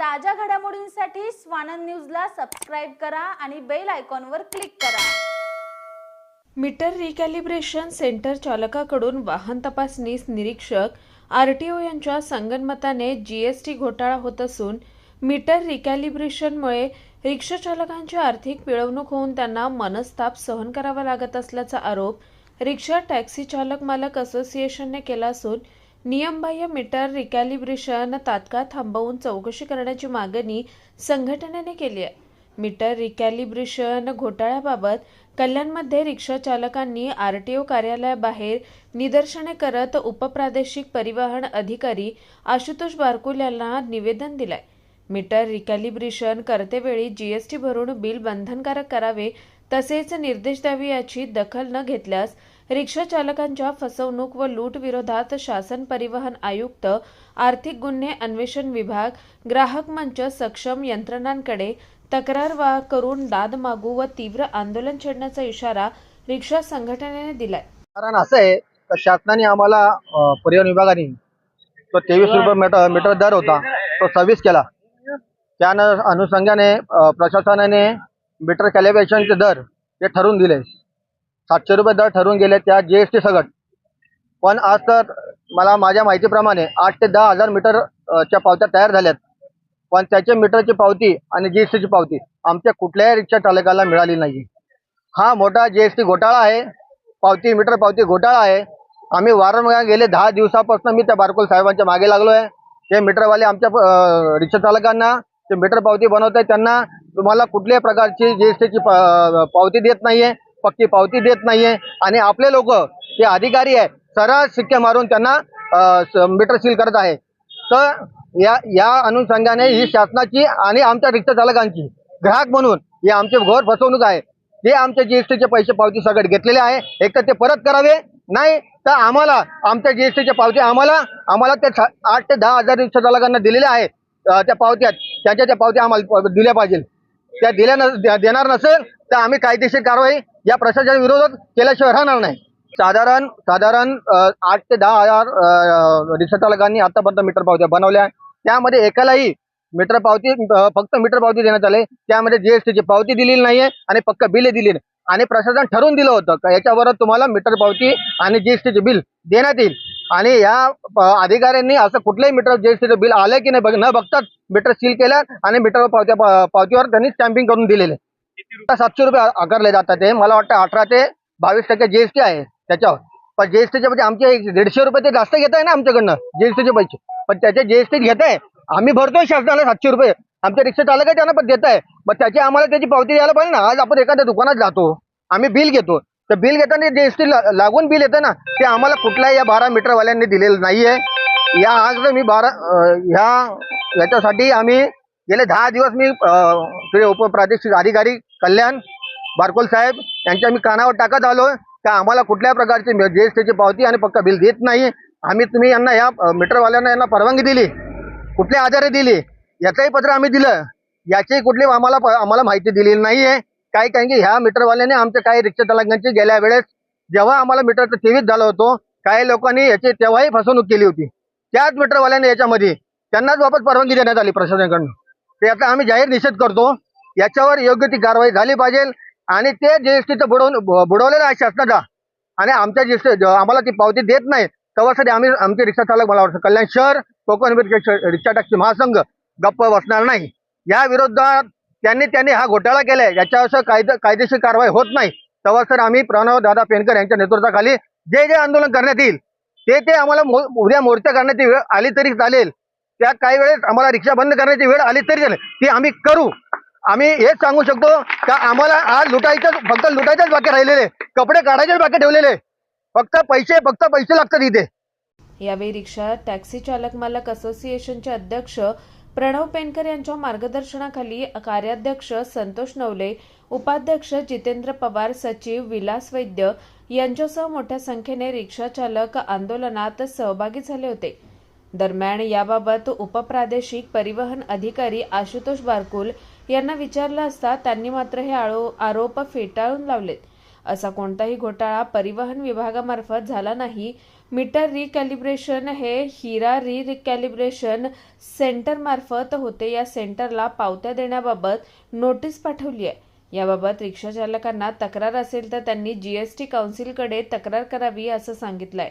ताज्या घडामोडींसाठी स्वानंद न्यूजला सबस्क्राईब करा आणि बेल आयकॉनवर क्लिक करा. मीटर रिकॅलिब्रेशन सेंटर चालकाकडून वाहन तपासणीस निरीक्षक आर टी ओ यांच्या संगनमताने जी एस टी घोटाळा होत असून मीटर रिकॅलिब्रेशनमुळे रिक्षा चालकांची आर्थिक पिळवणूक होऊन त्यांना मनस्ताप सहन करावा लागत असल्याचा आरोप रिक्षा टॅक्सी चालक मालक असोसिएशनने केला असून नियमबाह्य मीटर रिकॅलिब्रेशन तात्काळ थांबवून चौकशी करण्याची मागणी संघटनेने केली आहे. मीटर रिकॅलिब्रेशन घोटाळ्याबाबत कल्याणमध्ये रिक्षा चालकांनी आर टी ओ कार्यालयाबाहेर निदर्शने करत उपप्रादेशिक परिवहन अधिकारी आशुतोष बारकुल यांना निवेदन दिलंय. मीटर रिकॅलिब्रेशन करतेवेळी जीएसटी भरून बिल बंधनकारक करावे तसेच निर्देश द्यावे याची दखल न घेतल्यास रिक्षा चालकांच्या फसवणूक व लूट विरोधात शासन परिवहन आयुक्त आर्थिक गुन्हे अन्वेषण विभाग ग्राहक मंच सक्षम यंत्रणांकडे तक्रार वा करून दाद मागू व तीव्र आंदोलन छेडण्याचा इशारा रिक्षा संघटनेने दिलाय. कारण असं आहे तर शासनाने आम्हाला परिवहन विभागाने तो तेवीस रुपये मीटर मीटर दर होता तो सव्वीस केला. त्या अनुषंगाने प्रशासनाने मीटर कॅलिब्रेशनचे दर ते ठरवून दिले. सातशे रुपये दर ठरवून गेले त्या जी एस टी सगट. पण आज तर मला माझ्या माहितीप्रमाणे आठ ते दहा हजार मीटर च्या पावत्या तयार झाल्यात. पण त्याच्या मीटरची पावती आणि जी एस टीची पावती आमच्या कुठल्याही रिक्षा चालकाला मिळाली नाही. हा मोठा जी एस टी घोटाळा आहे. पावती मीटर पावती घोटाळा आहे. आम्ही वारंवार गेले दहा दिवसापासून मी त्या बारकोल साहेबांच्या मागे लागलो आहे ते मीटरवाले आमच्या रिक्षा चालकांना ते मीटर पावती बनवत आहे त्यांना. तुम्हाला कुठल्याही प्रकारची जी एस टीची पावती देत नाही आहे पक्की पावती देत नाहीये. आणि आपले लोक जे अधिकारी आहे सरळ शिक्के मारून त्यांना मीटर सील करत आहे. तर या या अनुषंगाने ही शासनाची आणि आमच्या रिक्षा चालकांची ग्राहक म्हणून ही आमची घोर फसवणूक आहे. ते आमचे जीएसटीचे पैसे पावती सगळं घेतलेले आहे. एक तर ते परत करावे. नाही तर आम्हाला आमच्या जीएसटीचे पावती आम्हाला आम्हाला ते आठ ते दहा हजार रिक्षा चालकांना दिलेल्या आहे. त्या पावत्या त्यांच्या त्या पावत्या आम्हाला दिल्या पाहिजे. त्या दिल्या न देणार नसेल तर आम्ही कायदेशीर कारवाई या प्रशासना विरोधात केल्याशिवाय राहणार नाही. साधारण साधारण आठ ते दहा हजार रिक्षा चालकांनी आतापर्यंत मीटर पावत्या बनवल्या त्यामध्ये एकालाही मीटर पावती फक्त मीटर पावती देण्यात आले. त्यामध्ये जीएसटीची पावती दिलेली नाहीये आणि पक्क बिल दिली आणि प्रशासन ठरवून दिलं होतं का याच्यावर तुम्हाला मीटर पावती आणि जीएसटीचे बिल देण्यात येईल. आणि या अधिकाऱ्यांनी असं कुठलंही मीटर जीएसटीचं बिल आलं की नाही बघ न बघताच मीटर सील केलं आणि मीटर पावत्या पावतीवर त्यांनी स्टॅम्पिंग करून दिलेले. सातशे रुपये आकारले जातात ते मला वाटतं अठरा ते बावीस टक्के जीएसटी आहे त्याच्यावर. पण जीएसटीच्या म्हणजे आमचे दीडशे रुपये ते जास्त घेत आहे ना आमच्याकडनं जीएसटीचे पैसे. पण त्याचे जीएसटी घेत आहे आम्ही भरतोय शासनाला सातशे रुपये. आमच्या रिक्षा चालक आहे त्यांना पण देत आहे मग त्याची आम्हाला त्याची पावती द्यायला पाहिजे ना. आज आपण एखाद्या दुकानात जातो आम्ही बिल घेतो. तर बिल घेताना जीएसटी लागून बिल येतं ना. ते आम्हाला कुठल्याही या बारा मीटरवाल्यांनी दिलेलं नाहीये. या आज मी बारा ह्या याच्यासाठी आम्ही गेले दहा दिवस मी तिथे उपप्रादेशिक अधिकारी कल्याण बारकोल साहेब यांच्या मी कानावर टाकत आलो. का आम्हाला कुठल्या प्रकारची जीएसटीची पावती आणि पक्का बिल देत नाही. आम्ही तुम्ही यांना या मीटरवाल्यांना यांना परवानगी दिली. कुठल्या आधारे दिली याचंही पत्र आम्ही दिलं. याची कुठली आम्हाला आम्हाला माहिती दिलेली नाहीये. काय कारण की ह्या मीटरवाल्याने आमच्या काही रिक्षा चालकांची गेल्या वेळेस जेव्हा आम्हाला मीटरचं तेवीस झालं होतं काही लोकांनी याची तेव्हाही फसवणूक केली होती. त्याच मीटरवाल्याने याच्यामध्ये त्यांनाच वापस परवानगी देण्यात आली प्रशासनाकडून. ते आता आम्ही जाहीर निषेध करतो. याच्यावर योग्य ती कारवाई झाली पाहिजे आणि ते जीएसटीचं बुडवून बुडवलेलं आहे शासनाचा. आणि आमच्या जीएसटी आम्हाला ती पावती देत नाही तेव्हासाठी आम्ही आमचे रिक्षा चालक मला वाटतं कल्याण शहर कोकण रिक्षा टॅक्सी महासंघ गप्प बसणार नाही. या विरोधात त्यांनी त्यांनी हा घोटाळा केलाय. याच्यावर कायदा कायदेशीर कारवाई होत नाही. तेव्हा सर आम्ही प्रणव दादा पेनकर यांच्या नेतृत्वाखाली जे जे आंदोलन करण्यात येईल ते ते आम्हाला मो- उद्या मोर्चा करण्याची वेळ आली तरी चालेल. त्या काही वेळेस आम्हाला रिक्षा बंद करण्याची वेळ आली तरी चालेल. ती आम्ही करू. आम्ही हेच सांगू शकतो का आम्हाला आज लुटायचं फक्त लुटायचेच बाकी राहिलेले. कपडे काढायचेच बाकी ठेवलेले. फक्त पैसे फक्त पैसे लागतात इथे. यावेळी रिक्षा टॅक्सी चालक मालक असोसिएशनचे अध्यक्ष प्रणव पेनकर यांच्या मार्गदर्शनाखाली कार्याध्यक्ष संतोष नवले उपाध्यक्ष जितेंद्र पवार सचिव विलास वैद्य यांच्यासह मोठ्या संख्येने रिक्षा चालक आंदोलनात सहभागी झाले होते. दरम्यान याबाबत उपप्रादेशिक परिवहन अधिकारी आशुतोष बारकुल यांना विचारलं असता त्यांनी मात्र हे आरोप फेटाळून लावलेत. असा कोणताही घोटाळा परिवहन विभागामार्फत झाला नाही. मीटर रिकॅलिब्रेशन हे हिरा री रिकॅलिब्रेशन सेंटरमार्फत होते. या सेंटरला पावत्या देण्याबाबत नोटीस पाठवली आहे. याबाबत रिक्षा चालकांना तक्रार असेल तर त्यांनी जीएसटी काउन्सिलकडे तक्रार करावी असं सांगितलंय.